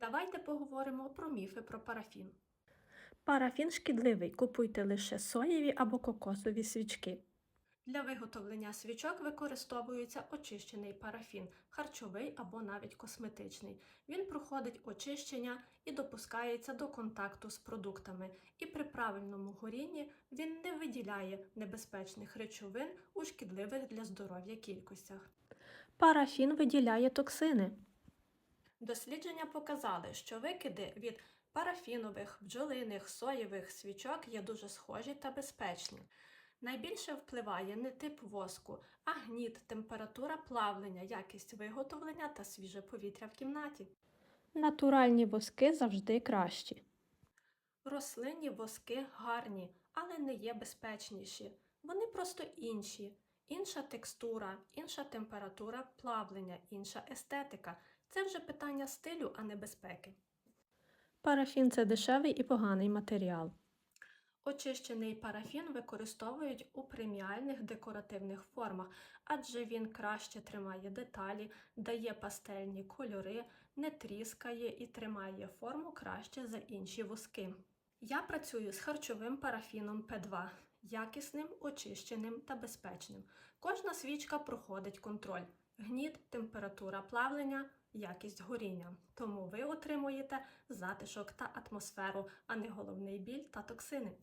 Давайте поговоримо про міфи про парафін. Парафін шкідливий. Купуйте лише соєві або кокосові свічки. Для виготовлення свічок використовується очищений парафін, харчовий або навіть косметичний. Він проходить очищення і допускається до контакту з продуктами, і при правильному горінні він не виділяє небезпечних речовин у шкідливих для здоров'я кількостях. Парафін виділяє токсини. Дослідження показали, що викиди від парафінових, бджолиних, соєвих свічок є дуже схожі та безпечні. Найбільше впливає не тип воску, а гніт, температура плавлення, якість виготовлення та свіже повітря в кімнаті. Натуральні воски завжди кращі. Рослинні воски гарні, але не є безпечніші. Вони просто інші. Інша текстура, інша температура плавлення, інша естетика. Це вже питання стилю, а не безпеки. Парафін це дешевий і поганий матеріал. Очищений парафін використовують у преміальних декоративних формах, адже він краще тримає деталі, дає пастельні кольори, не тріскає і тримає форму краще за інші воски. Я працюю з харчовим парафіном П2, якісним, очищеним та безпечним. Кожна свічка проходить контроль: гніт, температура плавлення, якість горіння. Тому ви отримуєте затишок та атмосферу, а не головний біль та токсини.